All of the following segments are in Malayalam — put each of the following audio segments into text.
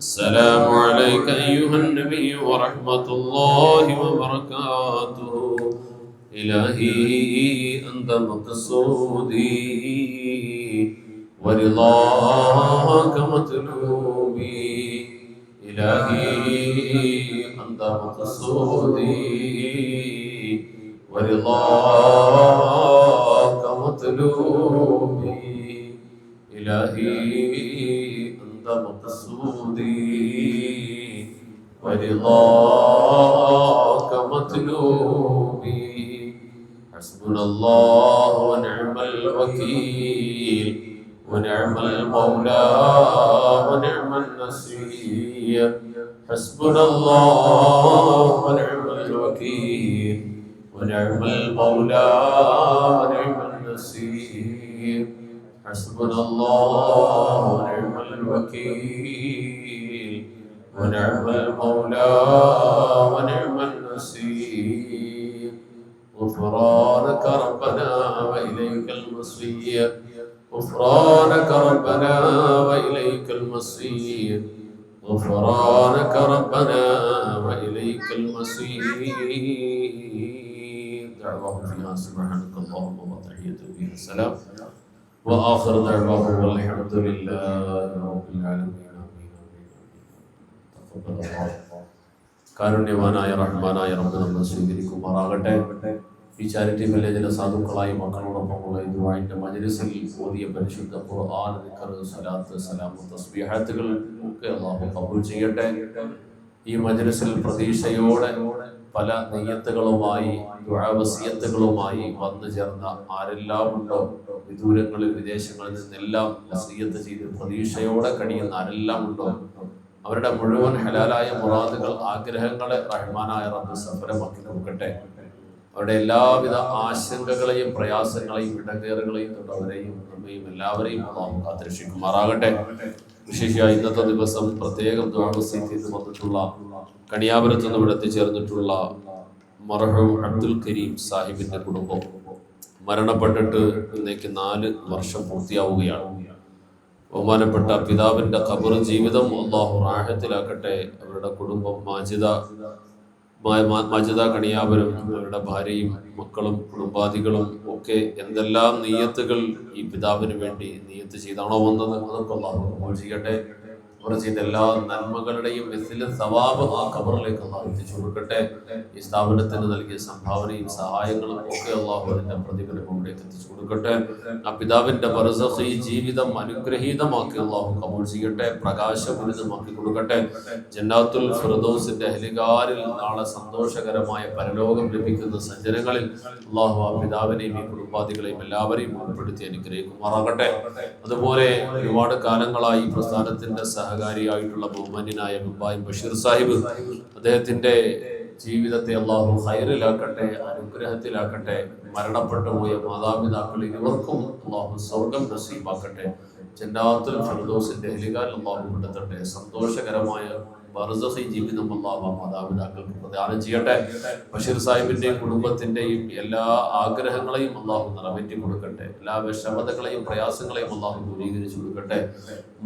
السلام عليك أيها النبي ورحمة الله وبركاته إلهي أنت مقصودي ورضاك مطلوبي إلهي أنت مقصودي ورضاك مطلوبي إلهي أنت مقصودي ورضاك مطلوبي حسبنا الله ونعم الوكيل. ونعم المولى ونعم النصير. حسبنا الله ونعم الوكيل. ونعم المولى ونعم النصير. حسبنا الله ونعم الوكيل. ونعم المولى ونعم النصير. غفرانك ربنا وإليك المصير. غفرانك ربنا وإليك المصير. غفرانك ربنا وإليك المصير. دعوهم فيها. سبحانك اللهم وتحية فيها السلام وآخر دعواهم والحمد لله رب العالمين آمين آمين تقبل الله കാരുണ്യവാനായ റഹ്മാനായ റബ്ബ് നമ്മൾ സ്വീകരിക്കുമാറാകട്ടെ ഈ ചാരിറ്റി വില്ലേജിലെ സാധുക്കളായ മക്കളോടൊപ്പമുള്ള ഈ ദുആഇന്റെ മജ്ലിസിൽ ഓതിയ പരിശുദ്ധ ഖുർആൻ ദിക്ർ സലാത്ത് സലാം തസ്ബീഹാത്തുകൾ ഒക്കെ അല്ലാഹു കബൂൽ ചെയ്യട്ടെ ഈ മജ്ലിസിൽ പ്രതീക്ഷയോടെ പല നെയ്യത്തുകളുമായി വസീയത്തുകളുമായി വന്നു ചേർന്ന ആരെല്ലാം ഉണ്ടോ വിദൂരങ്ങളിൽ വിദേശങ്ങളിൽ നിന്നെല്ലാം വസീയത്ത് ചെയ്ത് പ്രതീക്ഷയോടെ കഴിയുന്ന ആരെല്ലാം ഉണ്ടോ അവരുടെ മുഴുവൻ ഹലാലായ മുറാദുകൾ ആഗ്രഹങ്ങളെ റഹ്മാനായ റബ്ബ് സഫലമാക്കി നോക്കട്ടെ അവരുടെ എല്ലാവിധ ആശങ്കകളെയും പ്രയാസങ്ങളെയും ഇടകേറുകളെയും തൊട്ടവരെയും നമ്മയും എല്ലാവരെയും കാത്തിരക്ഷിക്കുമാറാകട്ടെ. വിശേഷിച്ച ഇന്നത്തെ ദിവസം പ്രത്യേകം ദ്വാമസീത്ത് ചെയ്ത് വന്നിട്ടുള്ള കണിയാപുരത്ത് നിന്ന് ഇവിടെ എത്തിച്ചേർന്നിട്ടുള്ള മർഹൂം അബ്ദുൽ കരീം സാഹിബിന്റെ കുടുംബം മരണപ്പെട്ടിട്ട് ഇന്നേക്ക് നാല് വർഷം പൂർത്തിയാവുകയാണ്. ബഹുമാനപ്പെട്ട പിതാവിന്റെ ഖബർ ജീവിതം അള്ളാഹു റാഹത്തിലാക്കട്ടെ. അവരുടെ കുടുംബം മാജിദ മാ- മാ- മാജിദ കണിയാപുരം അവരുടെ ഭാര്യയും മക്കളും കുടുംബാദികളും ഒക്കെ എന്തെല്ലാം നീയത്തുകൾ ഈ പിതാവിന് വേണ്ടി നീയത്ത് ചെയ്താണോ വന്നത്? അതൊക്കെ അള്ളാഹു ചെയ്യട്ടെ. അവർ ചെയ്ത എല്ലാ നന്മകളുടെയും മിഥില സവാബ് ആ കബറിലേക്ക് അള്ളാഹു എത്തിച്ചു കൊടുക്കട്ടെ. ഈ സ്ഥാപനത്തിന് നൽകിയ സംഭാവനയും സഹായങ്ങളും ഒക്കെ അള്ളാഹു അതിന്റെ പ്രതിഫലം അവിടേക്ക് എത്തിച്ചു കൊടുക്കട്ടെ. ആ പിതാവിന്റെ ബർസഖ് ഈ ജീവിതം അനുഗ്രഹീതമാക്കി അള്ളാഹു കബൂൾ ചെയ്യട്ടെ. പ്രകാശപൂരിതമാക്കി കൊടുക്കട്ടെ. ജന്നാത്തുൽ ഫിറദൗസിന്റെ അഹലികാരിൽ നാളെ സന്തോഷകരമായ പരലോകം ലഭിക്കുന്ന സജ്ജനങ്ങളിൽ അള്ളാഹു ആ പിതാവിനെയും ഈ കുടുംബാദികളെയും എല്ലാവരെയും ഉൾപ്പെടുത്തി അനുഗ്രഹിക്കുമാറാകട്ടെ. അതുപോലെ ഒരുപാട് കാലങ്ങളായി പ്രസ്ഥാനത്തിന്റെ പ്രസ്ഥാനത്തിന്റെ സഹകാരിയായിട്ടുള്ള ബഹുമാന്യനായ മുംബായും ബഷീർ സാഹിബ് അദ്ദേഹത്തിന്റെ ജീവിതത്തെ അള്ളാഹു ഹൈറിലാക്കട്ടെ അനുഗ്രഹത്തിലാക്കട്ടെ മരണപ്പെട്ടു പോയ മാതാപിതാക്കൾ ഇരുവർക്കും അള്ളാഹു സ്വർഗം നസീബാക്കട്ടെ. ജന്നാത്തുൽ ഫിർദൗസിന്റെ എലികാൽ അള്ളാഹു കണ്ടെത്തട്ടെ. സന്തോഷകരമായ ബർസഖി ജീവിതം അള്ളാഹു മാതാപിതാക്കൾക്ക് പ്രദാനം ചെയ്യട്ടെ. ബഷീർ സാഹിബിന്റെയും കുടുംബത്തിന്റെയും എല്ലാ ആഗ്രഹങ്ങളെയും അള്ളാഹു നിറവേറ്റി കൊടുക്കട്ടെ. എല്ലാ വിഷമതകളെയും പ്രയാസങ്ങളെയും അള്ളാഹു ദൂരീകരിച്ചു കൊടുക്കട്ടെ.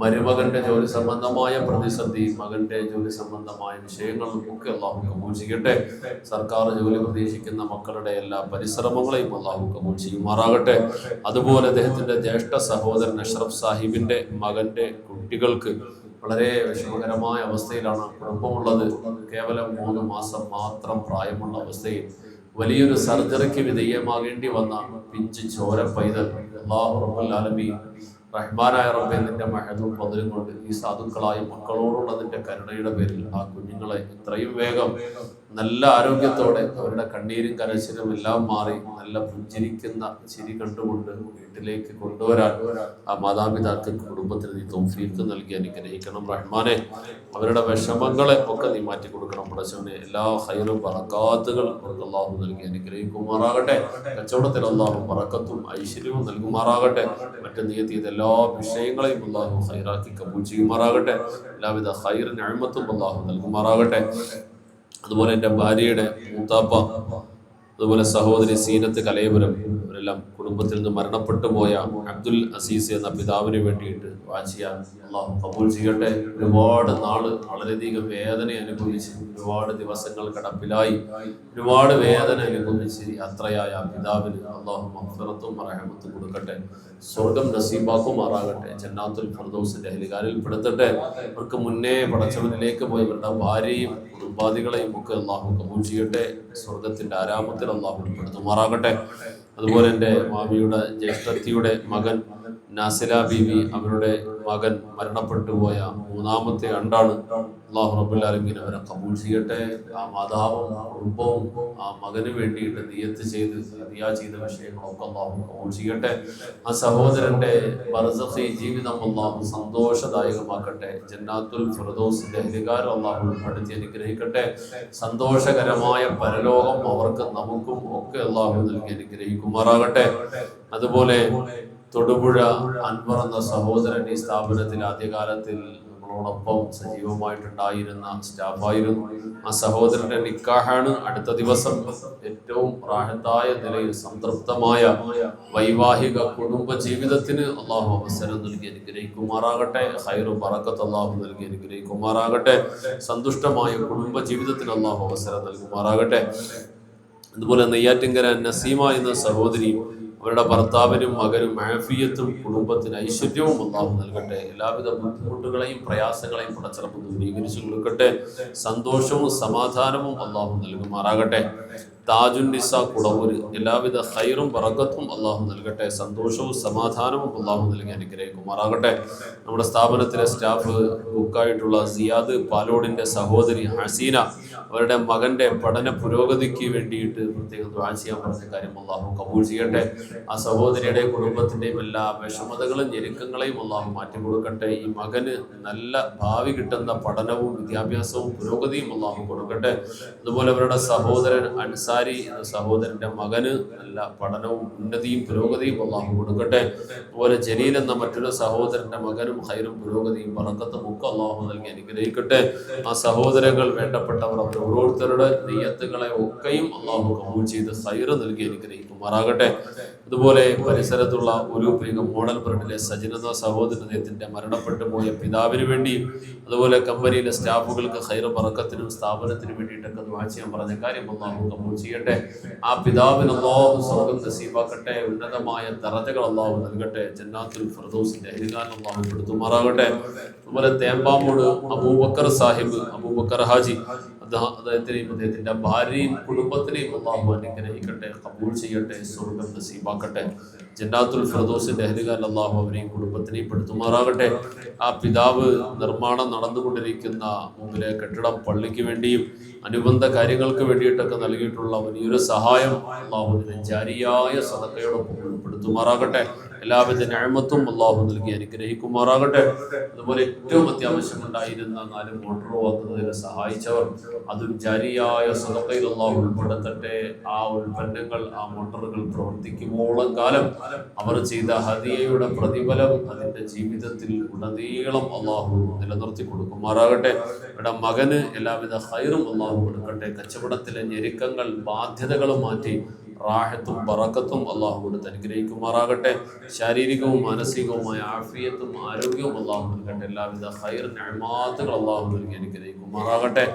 മരുമകന്റെ ജോലി സംബന്ധമായ പ്രതിസന്ധി മകന്റെ ജോലി സംബന്ധമായ വിഷയങ്ങളും ഒക്കെ അള്ളാഹു കബൂൽ ചെയ്യട്ടെ. സർക്കാർ ജോലി പ്രതീക്ഷിക്കുന്ന മക്കളുടെ എല്ലാ പരിശ്രമങ്ങളെയും അള്ളാഹു കബൂൽ ചെയ്യുമാറാകട്ടെ. അതുപോലെ അദ്ദേഹത്തിന്റെ ജ്യേഷ്ഠ സഹോദരൻ അഷ്റഫ് സാഹിബിന്റെ മകന്റെ കുട്ടികൾക്ക് വളരെ വിഷമകരമായ അവസ്ഥയിലാണ് കുടുംബമുള്ളത് കേവലം മൂന്ന് മാസം മാത്രം പ്രായമുള്ള അവസ്ഥയിൽ വലിയൊരു സർജറിക്ക് വിധേയമാകേണ്ടി വന്ന പിഞ്ച് ചോര പൈതൽ അള്ളാഹു റബ്ബുൽ ആലമീൻ റഹ്മാനായ റബ്ബെ നിന്റെ മഹതും പതിലും കൊണ്ട് ഈ സാധുക്കളായ മക്കളോടുള്ള നിന്റെ കരുണയുടെ പേരിൽ ആ കുഞ്ഞുങ്ങളെ എത്രയും വേഗം നല്ല ആരോഗ്യത്തോടെ അവരുടെ കണ്ണീരും കരച്ചിലും എല്ലാം മാറി നല്ല പുഞ്ചിരിക്കുന്ന ചിരി കണ്ടുകൊണ്ട് വീട്ടിലേക്ക് കൊണ്ടുവരാൻ ആ മാതാപിതാക്കൾ കുടുംബത്തിന് നീ തോഫീക്ക് നൽകി അനുഗ്രഹിക്കണം. റഹ്മാനെ അവരുടെ വിഷമങ്ങളെ ഒക്കെ നീ മാറ്റി കൊടുക്കണം പടച്ചവനെ എല്ലാ ഹൈറും പറക്കാത്തുകൾ അവർക്ക് അള്ളാഹു നൽകി അനുഗ്രഹിക്കുമാറാകട്ടെ. കച്ചവടത്തിൽ അള്ളാഹു പറക്കത്തും ഐശ്വര്യവും നൽകുമാറാകട്ടെ. മറ്റ് നീയത്തിയത് എല്ലാ വിഷയങ്ങളെയും അള്ളാഹു ഹൈറാക്കി കബൂൽ ചെയ്യുമാറാകട്ടെ. എല്ലാവിധ ഹൈറിന് അഴിമത്തും അള്ളാഹു നൽകുമാറാകട്ടെ. അതുപോലെ എന്റെ ഭാര്യയുടെ മൂത്താപ്പ അതുപോലെ സഹോദരി സീനത്ത് കലയപുരം അവരെല്ലാം കുടുംബത്തിൽ നിന്ന് മരണപ്പെട്ടു പോയ അബ്ദുൽ അസീസ് എന്ന പിതാവിന് വേണ്ടിയിട്ട് വാചിയ അള്ളാഹു കബൂൽ ചെയ്യട്ടെ. ഒരുപാട് നാൾ വളരെയധികം വേദന അനുഭവിച്ച് ഒരുപാട് ദിവസങ്ങൾ കടപ്പിലായി. ഒരുപാട് വേദന അനുഭവിച്ച് യാത്രയായ പിതാവിന് അള്ളാഹു മഫറത്തും റഹമത്തും കൊടുക്കട്ടെ. സ്വർഗം നസീബാക്കുമാറാകട്ടെ. ജന്നാത്തുൽ ഫർദോസിന്റെ അഹലികാരിൽ പെടുത്തട്ടെ. അവർക്ക് മുന്നേ പടച്ചവനിലേക്ക് പോയി ഇവരുടെ ഭാര്യയും കുടുംബാദികളെയും ഒക്കെ അള്ളാഹു കബൂൽ ചെയ്യട്ടെ. സ്വർഗത്തിന്റെ ആരാമത്തിൽ അള്ളാഹു ഉൾപ്പെടുത്തുമാറാകട്ടെ. അതുപോലെ എന്റെ മാമിയുടെ ജ്യേഷ്ഠത്തിയുടെ മകൻ നാസില ബീവി അവരുടെ മകൻ മരണപ്പെട്ടു പോയ മൂന്നാമത്തെ അണ്ടാണ് അള്ളാഹു റബുല്ലാലമീൻ അവരെ കബൂൽ ചെയ്യട്ടെ. ആ മാതാവും കുടുംബവും ആ മകന് വേണ്ടിയിട്ട് നിയത്ത് ചെയ്ത് റിയാ ചെയ്ത വിഷയങ്ങളൊക്കെ അള്ളാഹു കബൂൽ ചെയ്യട്ടെ. ആ സഹോദരന്റെ ബർസഖി ജീവിതം അള്ളാഹു സന്തോഷദായകമാക്കട്ടെ. ജന്നാത്തുൽ ഫിറദോസിന്റെ അധികാരം അള്ളാഹു പഠിച്ച് അനുഗ്രഹിക്കട്ടെ. സന്തോഷകരമായ പരലോകം അവർക്ക് നമുക്കും ഒക്കെ അള്ളാഹു നൽകി അനുഗ്രഹിക്കുമാറാകട്ടെ. അതുപോലെ തൊടുപുഴ അൻവർ എന്ന സഹോദരൻ സ്ഥാപനത്തിൽ ആദ്യകാലത്തിൽ നമ്മളോടൊപ്പം സജീവമായിട്ടുണ്ടായിരുന്ന സ്റ്റാഫായിരുന്നു. ആ സഹോദരന്റെ നിക്കാഹാണ് അടുത്ത ദിവസം ഏറ്റവും പ്രാഹത്തായ നിലയിൽ സംതൃപ്തമായ വൈവാഹിക കുടുംബ ജീവിതത്തിന് അള്ളാഹു അവസരം നൽകി അനുഗ്രഹിക്കുമാറാകട്ടെ. ഹൈറു പറക്കത്ത് അള്ളാഹു നൽകി അനുഗ്രഹിക്കുമാറാകട്ടെ. സന്തുഷ്ടമായ കുടുംബ ജീവിതത്തിന് അള്ളാഹു അവസരം നൽകുമാറാകട്ടെ. അതുപോലെ നെയ്യാറ്റിങ്കര നസീമ എന്ന സഹോദരിയും അവരുടെ ഭർത്താവിനും മകനും ആഫിയത്തും കുടുംബത്തിന് ഐശ്വര്യവും അള്ളാഹു നൽകട്ടെ. എല്ലാവിധ ബുദ്ധിമുട്ടുകളെയും പ്രയാസങ്ങളെയും പടച്ചിറപ്പ് ദൂരീകരിച്ചു കൊടുക്കട്ടെ. സന്തോഷവും സമാധാനവും അള്ളാഹു നൽകുമാറാകട്ടെ. താജുൻ നിസ കുടവൂര്. എല്ലാവിധ ഹൈറും പറക്കത്തും അള്ളാഹു നൽകട്ടെ. സന്തോഷവും സമാധാനവും അള്ളാഹു നൽകി അനുഗ്രഹിക്കുമാറാകട്ടെ. നമ്മുടെ സ്ഥാപനത്തിലെ സ്റ്റാഫ് ബുക്കായിട്ടുള്ള സിയാദ് പാലോടിന്റെ സഹോദരി ഹസീന അവരുടെ മകന്റെ പഠന പുരോഗതിക്ക് വേണ്ടിയിട്ട് പ്രത്യേകം ദ്വാ ചെയ്യാൻ പറഞ്ഞ കാര്യം അള്ളാഹു കബൂൾ ചെയ്യട്ടെ. ആ സഹോദരിയുടെ കുടുംബത്തിന്റെയും എല്ലാ വിഷമതകളും ഞെരുക്കങ്ങളെയും അള്ളാഹു മാറ്റി കൊടുക്കട്ടെ. ഈ മകന് നല്ല ഭാവി കിട്ടുന്ന പഠനവും വിദ്യാഭ്യാസവും പുരോഗതിയും അള്ളാഹു കൊടുക്കട്ടെ. അതുപോലെ അവരുടെ സഹോദരൻ അൻസാരി എന്ന സഹോദരന്റെ മകന് നല്ല പഠനവും ഉന്നതിയും പുരോഗതിയും അള്ളാഹു കൊടുക്കട്ടെ. അതുപോലെ ജലീൽ എന്ന മറ്റൊരു സഹോദരന്റെ മകനും ഹൈറും പുരോഗതിയും പറക്കത്തും ഒക്കെ അള്ളാഹു നൽകി അനുഗ്രഹിക്കട്ടെ. ആ സഹോദരങ്ങൾ വേണ്ടപ്പെട്ടവർ അവർ ഓരോരുത്തരുടെ നെയ്യത്തുകളെ ഒക്കെയും അള്ളാഹു കബൂൽ ചെയ്ത് ഹൈറ് നൽകി അനുഗ്രഹിക്കുമാറാകട്ടെ അതുപോലെ പരിസരത്തുള്ള ഒരു പ്രിയ മോഡൽ ബ്രഡിലെ സജിനത സഹോദരത്തിന്റെ മരണപ്പെട്ടു പോയ പിതാവിന് വേണ്ടിയും അതുപോലെ കമ്പനിയിലെ സ്റ്റാഫുകൾക്ക് ഹൈറ പറക്കത്തിനും സ്ഥാപനത്തിനും വേണ്ടിയിട്ടൊക്കെ ദ്വാ ചെയ്യാൻ പറഞ്ഞ കാര്യം അള്ളാഹു കബൂൽ ചെയ്യട്ടെ. ആ പിതാവിന് അള്ളാഹു സ്വർഗം നസീബാക്കട്ടെ. ഉന്നതമായ തറജകൾ അള്ളാഹു നൽകട്ടെ. ജന്നാത്തുൽ ഫിർദൗസിന്റെ അഹികാൻ അള്ളാഹു പെടുത്തുമാറാകട്ടെ അതുപോലെ തേമ്പാമൂട് അബൂബക്കർ സാഹിബ് അബൂബക്കർ ഹാജി അദ്ദേഹം അദ്ദേഹത്തിനെയും അദ്ദേഹത്തിന്റെ ഭാര്യയും കുടുംബത്തിനെയും അള്ളാഹു അനുഗ്രഹിക്കട്ടെ കബൂൾ ചെയ്യട്ടെ സ്വർഗം നസീബാക്കട്ടെ. ജന്നാത്തുൽ ഫിറദോസിന്റെ അഹ്ലുകാൽ അള്ളാഹു അവരെയും കുടുംബത്തിനെയും പെടുത്തുമാറാകട്ടെ. ആ പിതാവ് നിർമ്മാണം നടന്നുകൊണ്ടിരിക്കുന്ന മുമ്പിലെ കെട്ടിടം പള്ളിക്ക് വേണ്ടിയും അനുബന്ധ കാര്യങ്ങൾക്ക് വേണ്ടിയിട്ടൊക്കെ നൽകിയിട്ടുള്ള വലിയൊരു സഹായം അള്ളാഹുവിന് ജാരിയായ സദക്കയോടൊപ്പം ഉൾപ്പെടുത്തുമാറാകട്ടെ. എല്ലാവിധ ഞാമത്തും അള്ളാഹു നൽകി അനുഗ്രഹിക്കുമാറാകട്ടെ. അതുപോലെ ഏറ്റവും അത്യാവശ്യം ഉണ്ടായിരുന്ന നാല് മോട്ടോർ വാങ്ങുന്നതിന് സഹായിച്ചവർ അതും ജാരിയായ സ്വതക്കയിൽ അള്ളാഹു ഉൾപ്പെടുത്തട്ടെ. ആ ഉൽപ്പന്നങ്ങൾ ആ മോട്ടോറുകൾ പ്രവർത്തിക്കുമ്പോളം കാലം അവർ ചെയ്ത ഹദിയയുടെ പ്രതിഫലം അതിന്റെ ജീവിതത്തിൽ ഉടനീളം അള്ളാഹു നിലനിർത്തി കൊടുക്കുമാറാകട്ടെ. ഇവിടെ മകന് എല്ലാവിധ ഹൈറും അള്ളാഹു കൊടുക്കട്ടെ. കച്ചവടത്തിലെ ഞെരുക്കങ്ങൾ ബാധ്യതകളും മാറ്റി റാഹത്തും ബറക്കത്തും അള്ളാഹു കൊടുത്ത് അനുഗ്രഹിക്കുമാറാകട്ടെ. ശാരീരികവും മാനസികവുമായ ആഫിയത്തും ആരോഗ്യവും അള്ളാഹു നൽകട്ടെ. എല്ലാവിധ ഹൈർ നഴ്മാത്തുകൾ അള്ളാഹു നൽകി അനുഗ്രഹിക്കുമാറാകട്ടെ.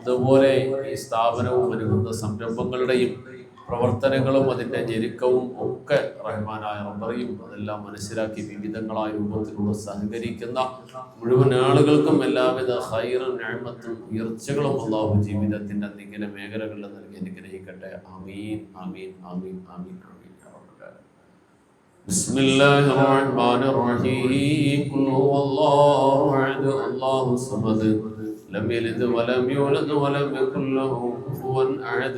അതുപോലെ ഈ സ്ഥാപനവും അനുബന്ധ സംരംഭങ്ങളുടെയും പ്രവർത്തനങ്ങളും അതിൻ്റെ ഞെരുക്കവും ഒക്കെ റഹ്മാനായ റബ്ബറിയും അതെല്ലാം മനസ്സിലാക്കി വിവിധങ്ങളായ രൂപത്തിലൂടെ സഹകരിക്കുന്ന മുഴുവൻ ആളുകൾക്കും എല്ലാവിധ ഹൈറും ഞാമത്തും ഉയർച്ചകളും അള്ളാഹു ജീവിതത്തിൻ്റെ എന്തെങ്കിലും മേഖലകളിൽ നൽകി അനുഗ്രഹിക്കട്ടെ ആമീൻ ആമീൻ ആമീൻ ആമീൻ ആമീൻ യാ റബ്ബൽ ആലമീൻ. بسم الله الرحمن الرحيم قل هو الله احد الله الصمد لم يلد ولم يولد ولم يكن له كفوا احد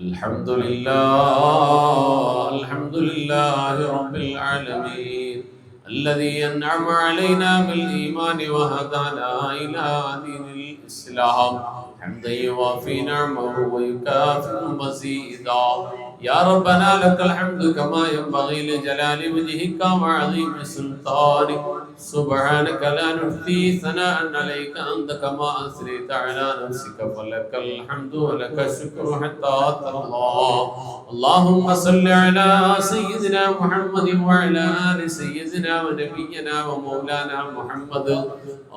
الحمد لله الحمد لله رب العالمين الذي أنعم علينا بالإيمان وهدانا إلى دين الإسلام حمدا يوافي نعمه ويكافئ مزيدا. يا ربنا لك الحمد كما ينبغي لجلال وجهك وعظيم سلطانك سبحانك لا نحصي ثناء عليك انت كما اثنيت على نفسك فلك الحمد ولك الشكر حتى ترضى اللهم صل على سيدنا محمد وعلى ال سيدنا ونبينا ومولانا محمد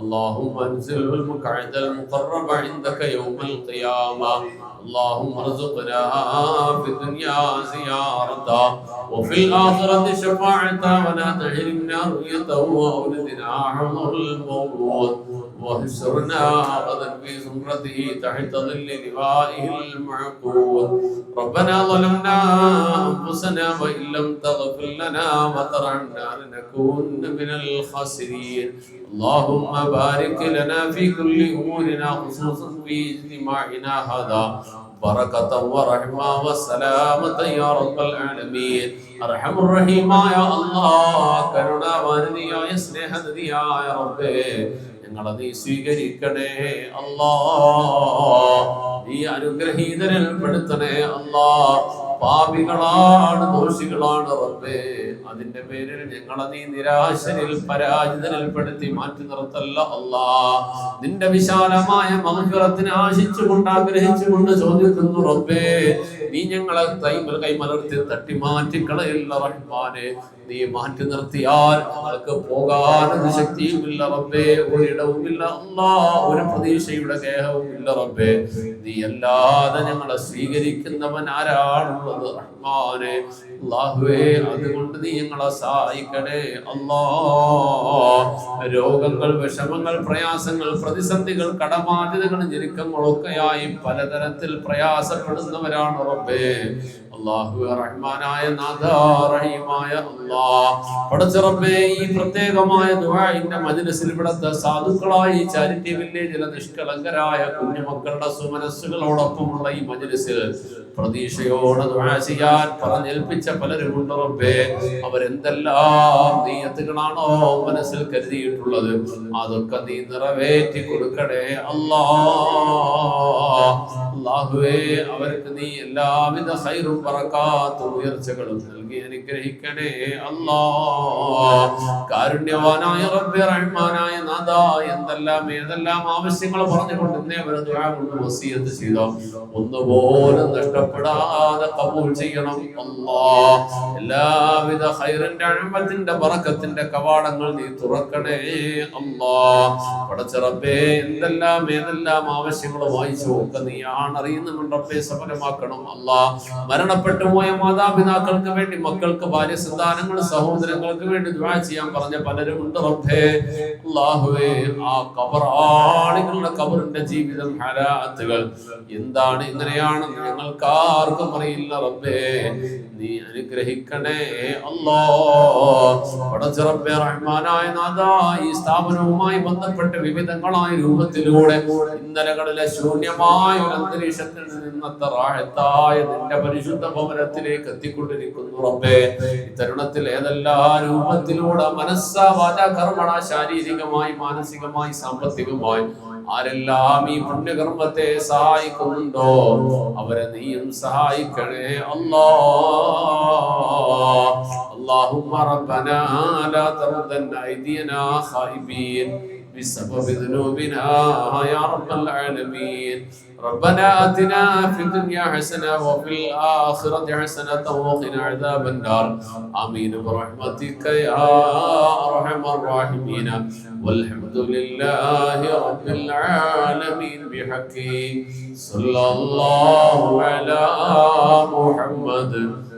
اللهم انزله المقعد المقرب عندك يوم القيامه اللهم ارزقنا في الدنيا زيارته وفي الآخرة شفاعة ولا تحرمنا رؤيته وأولدنا حضر الموت. واحشرنا غدا في زمرته تحت ظل لوائه المعقود. ربنا ظلمنا أنفسنا وإن لم تغفر لنا وترحمنا لنكون من الخاسرين. اللهم بارك لنا في كل أمورنا خصوصا في اجتماعنا هذا. بركة ورحمة وسلامة يا رب العالمين أرحم الرحيم يا الله കരുണാവാനിധിയായ സ്നേഹനിധിയായ റബ്ബേ ഞങ്ങളെ നീ സ്വീകരിക്കണേ അല്ലാ നീ അനുഗ്രഹീതരിൽ പെടുത്തണേ അല്ലാ പാപികളാണ് ദോഷികളാണ് റബ്ബേ അതിന്റെ പേരിൽ ഞങ്ങളെ നീ നിരാശനിൽ പരാജിതനിൽപ്പെടുത്തി മാറ്റി നിർത്തല്ല അല്ലാ. നിന്റെ വിശാലമായ മഹുറത്തിനെ ആശിച്ചുകൊണ്ട് ആഗ്രഹിച്ചുകൊണ്ട് ചോദിക്കുന്നു റബ്ബേ നീ ഞങ്ങളെ കൈമൽ കൈമലർത്തി തട്ടി മാറ്റിക്കളയില്ല റഹ്മാനെ. നീ മാറ്റി നിർത്തിയാൽ ഞങ്ങൾക്ക് പോകാനൊരു ശക്തിയുമില്ല റബ്ബേ ഒരിടവുമില്ല അല്ലാ ഒരു പ്രതീക്ഷയുടെ ഗേഹവും ഇല്ല റബ്ബേ. നീ അല്ലാതെ ഞങ്ങളെ സ്വീകരിക്കുന്നവൻ ആരാണുള്ളത്? റഹ്മാനെ അല്ലാഹുവേ അതുകൊണ്ട് നീ ഞങ്ങളെ സഹായിക്കണേ. അല്ലാ രോഗങ്ങൾ വിഷമങ്ങൾ പ്രയാസങ്ങൾ പ്രതിസന്ധികൾ കടബാധ്യതകൾ ഞെരുക്കങ്ങളൊക്കെയായി പലതരത്തിൽ പ്രയാസപ്പെടുന്നവരാണ് റബ്ബേ. അള്ളാഹു റഹ്മാനായ നാഥ റഹീമായ അല്ലാ പടച്ച ഈ പ്രത്യേകമായ ദുആഇന്റെ മജ്ലിസിൽ ഇവിടുത്തെ സാധുക്കളായി ചാരിറ്റി വില്ലേജിലെ നിഷ്കളങ്കരായ കുഞ്ഞുമക്കളുടെ സുമനസ്സുകളോടൊപ്പമുള്ള ഈ മജ്ലിസിൽ പ്രതീക്ഷയോടെ ദുആ ചെയ്യാൻ പറഞ്ഞേൽപ്പിച്ച പലരുമുണ്ട് റബ്ബേ. അവരെന്തെല്ലാം നീയത്തുകളാണോ മനസ്സിൽ കരുതിയിട്ടുള്ളത്? അതൊക്കെ നീ നിറവേറ്റി കൊടുക്കണേ അല്ലാ അല്ലാഹുവേ അവർക്ക് നീ എല്ലാവിധ സൈറും പറക്കാത്ത ഉയർച്ചകളും നൽകി. അനുഗ്രഹിക്കണേ അല്ലാ. കാരുണ്യവാനായ റബ്ബി റഹ്മാനായ നാഥ എന്തെല്ലാം ഏതെല്ലാം ആവശ്യങ്ങൾ പറഞ്ഞുകൊണ്ട് ഇന്നേ വരെ ദുആ കൊണ്ട് വസിയത്ത് ചെയ്തോ. ഒന്നുപോലും നഷ്ടപ്പെടാതെ കബൂൽ ചെയ്യണം അല്ലാ. എല്ലാവിധ ഹൈറിന്റെ അഴിമത്തിന്റെ ബറക്കത്തിന്റെ കവാടങ്ങൾ നീ തുറക്കണേ അല്ലാ. പടച്ച റബ്ബേ എന്തെല്ലാം ഏതെല്ലാം ആവശ്യങ്ങൾ വായിച്ചു ഒക്കെ നീയാണ് അറിയുന്നുണ്ട് റബ്ബേ സഫലമാക്കണം അല്ലാ. മരണപ്പെട്ടു പോയ മാതാപിതാക്കൾക്ക് വേണ്ടി മക്കൾക്ക് ഭാര്യ സന്താനങ്ങൾ സഹോദരങ്ങൾക്ക് വേണ്ടി ദുആ ചെയ്യാൻ പറഞ്ഞ പലരും ഉണ്ട് റബ്ബേ. അല്ലാഹുവേ ആ കബറാളികളുടെ കബറിന്റെ ജീവിതം ഹരാത്തുകൾ എന്താണ് ഇങ്ങനെയാണ്? ഞങ്ങൾക്ക് ആർക്കും അറിയില്ല റബ്ബേ. നീ അനുഗ്രഹിക്കണേ. അല്ലോ. പടച്ചറബ്ബേ റഹ്മാനായ നാദാ ഈ സ്ഥാപനവുമായി ബന്ധപ്പെട്ട് വിവിധങ്ങളായ രൂപത്തിലൂടെ ഇന്നലകളിലെ ശൂന്യമായ ഒരു അന്തരീക്ഷത്തിൽ നിന്നത്തെ റാഹത്തായ നിന്റെ പരിശുദ്ധ ഭവനത്തിലേക്ക് എത്തിക്കൊണ്ടിരിക്കുന്നു റബ്ബേ ഈ തരുണത്തിൽ ഏതെല്ലാം രൂപത്തിലൂടെ മനസ്സ വാച കർമ്മണ ശാരീരികമായി മാനസികമായി സാമ്പത്തികമായി ആരെല്ലാം ഈ പുണ്യകർമ്മത്തെ സഹായിക്കുന്നുണ്ടോ അവരെ നീയും സഹായിക്കണേ അല്ലാ اللهم ربنا لا تردن أيدينا خائبين بسبب ذنوبنا يا رب العالمين ربنا آتنا في الدنيا حسنة وفي الآخرة حسنة وقنا عذاب النار آمين برحمتك يا أرحم الراحمين والحمد لله رب العالمين بحقه صلى الله على محمد